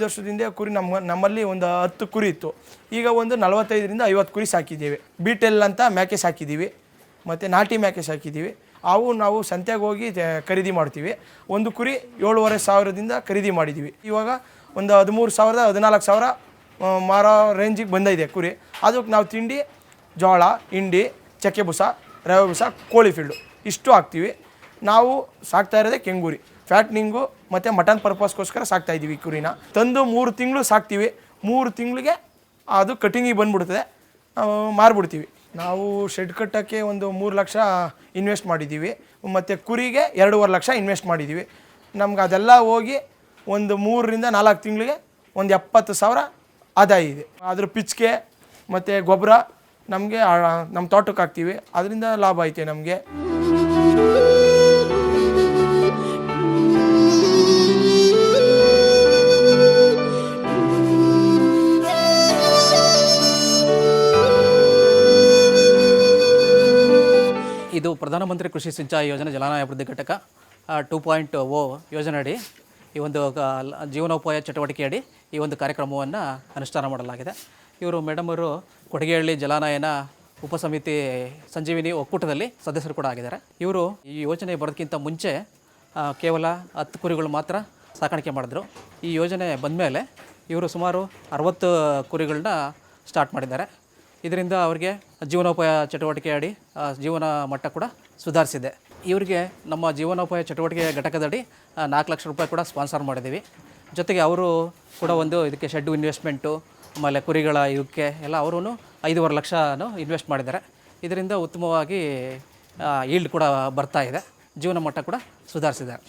ಮೊದಲೇ ಕುರಿ ನಮ್ಮ ನಮ್ಮಲ್ಲಿ ಒಂದು ಹತ್ತು ಕುರಿ ಇತ್ತು. ಈಗ ಒಂದು ನಲವತ್ತೈದರಿಂದ ಐವತ್ತು ಕುರಿ ಸಾಕಿದ್ದೀವಿ. ಬೀಟೆಲ್ ಅಂತ ಮ್ಯಾಕೆ ಸಾಕಿದ್ದೀವಿ. ಮತ್ತು ನಾಟಿ ಮ್ಯಾಕೆ ಸಾಕಿದ್ದೀವಿ. ಅವು ನಾವು ಸಂತೆಗೆ ಹೋಗಿ ಖರೀದಿ ಮಾಡ್ತೀವಿ. ಒಂದು ಕುರಿ ಏಳುವರೆ ಸಾವಿರದಿಂದ ಖರೀದಿ ಮಾಡಿದ್ದೀವಿ. ಇವಾಗ ಒಂದು ಹದಿಮೂರು ಸಾವಿರದ, ಹದಿನಾಲ್ಕು ಸಾವಿರ ಮಾರೋ ರೇಂಜಿಗೆ ಬಂದಿದೆ ಕುರಿ. ಅದಕ್ಕೆ ನಾವು ತಿಂಡಿ ಜೋಳ ಹಿಂಡಿ, ಚಕ್ಕೆ ಬುಸ, ರವೆ ಬುಸ, ಕೋಳಿ ಫೀಲ್ಡು ಇಷ್ಟು ಹಾಕ್ತೀವಿ. ನಾವು ಸಾಕ್ತಾ ಇರೋದೇ ಕೆಂಗೂರಿ. ಫ್ಯಾಟ್ನಿಂಗು ಮತ್ತು ಮಟನ್ ಪರ್ಪಸ್ಗೋಸ್ಕರ ಸಾಕ್ತಾ ಇದ್ದೀವಿ ಕುರಿನ. ತಂದು ಮೂರು ತಿಂಗಳು ಸಾಕ್ತೀವಿ. ಮೂರು ತಿಂಗಳಿಗೆ ಅದು ಕಟಿಂಗಿಗೆ ಬಂದ್ಬಿಡ್ತದೆ. ಮಾರ್ಬಿಡ್ತೀವಿ. ನಾವು ಶೆಡ್ ಕಟ್ಟೋಕ್ಕೆ ಒಂದು ಮೂರು ಲಕ್ಷ ಇನ್ವೆಸ್ಟ್ ಮಾಡಿದ್ದೀವಿ ಮತ್ತು ಕುರಿಗೆ ಎರಡೂವರೆ ಲಕ್ಷ ಇನ್ವೆಸ್ಟ್ ಮಾಡಿದ್ದೀವಿ ನಮ್ಗೆ ಅದೆಲ್ಲ ಹೋಗಿ ಒಂದು ಮೂರರಿಂದ ನಾಲ್ಕು ತಿಂಗಳಿಗೆ ಒಂದು ಎಪ್ಪತ್ತು ಸಾವಿರ ಆದಾಯ ಇದೆ. ಅದ್ರ ಪಿಚ್ಕೆ ಮತ್ತು ಗೊಬ್ಬರ ನಮಗೆ ನಮ್ಮ ತೋಟಕ್ಕೆ ಹಾಕ್ತೀವಿ. ಅದರಿಂದ ಲಾಭ ಐತೆ ನಮಗೆ. ಇದು ಪ್ರಧಾನಮಂತ್ರಿ ಕೃಷಿ ಸಿಂಚಾಯಿ ಯೋಜನೆ ಜಲಾನಯ ಅಭಿವೃದ್ಧಿ ಘಟಕ ಟೂ ಪಾಯಿಂಟ್ ಓ ಯೋಜನೆ ಅಡಿ ಈ ಒಂದು ಜೀವನೋಪಾಯ ಜೀವನೋಪಾಯ ಚಟುವಟಿಕೆಯಡಿ ಈ ಒಂದು ಕಾರ್ಯಕ್ರಮವನ್ನು ಅನುಷ್ಠಾನ ಮಾಡಲಾಗಿದೆ. ಇವರು ಮೇಡಮ್ ಅವರು ಕೊಡಗೇಹಳ್ಳಿ ಜಲಾನಯನ ಉಪಸಮಿತಿ ಸಂಜೀವಿನಿ ಒಕ್ಕೂಟದಲ್ಲಿ ಸದಸ್ಯರು ಕೂಡ ಆಗಿದ್ದಾರೆ. ಇವರು ಈ ಯೋಜನೆ ಬರೋದಕ್ಕಿಂತ ಮುಂಚೆ ಕೇವಲ ಹತ್ತು ಕುರಿಗಳು ಮಾತ್ರ ಸಾಕಾಣಿಕೆ ಮಾಡಿದ್ರು. ಈ ಯೋಜನೆ ಬಂದ ಮೇಲೆ ಇವರು ಸುಮಾರು ಅರವತ್ತು ಕುರಿಗಳನ್ನ ಸ್ಟಾರ್ಟ್ ಮಾಡಿದ್ದಾರೆ. ಇದರಿಂದ ಅವರಿಗೆ ಜೀವನೋಪಾಯ ಚಟುವಟಿಕೆ ಅಡಿ ಜೀವನ ಮಟ್ಟ ಕೂಡ ಸುಧಾರಿಸಿದೆ. ಇವರಿಗೆ ನಮ್ಮ ಜೀವನೋಪಾಯ ಚಟುವಟಿಕೆ ಘಟಕದಡಿ ನಾಲ್ಕು ಲಕ್ಷ ರೂಪಾಯಿ ಕೂಡ ಸ್ಪಾನ್ಸರ್ ಮಾಡಿದ್ದೀವಿ. ಜೊತೆಗೆ ಅವರು ಕೂಡ ಒಂದು ಇದಕ್ಕೆ ಶೆಡ್ ಇನ್ವೆಸ್ಟ್ಮೆಂಟು, ಆಮೇಲೆ ಕುರಿಗಳ ಇದಕ್ಕೆ ಎಲ್ಲ ಅವರೂ ಐದೂವರೆ ಲಕ್ಷನೂ ಇನ್ವೆಸ್ಟ್ ಮಾಡಿದ್ದಾರೆ. ಇದರಿಂದ ಉತ್ತಮವಾಗಿ ಈಲ್ಡ್ ಕೂಡ ಬರ್ತಾ ಇದೆ. ಜೀವನ ಮಟ್ಟ ಕೂಡ ಸುಧಾರಿಸಿದ್ದಾರೆ.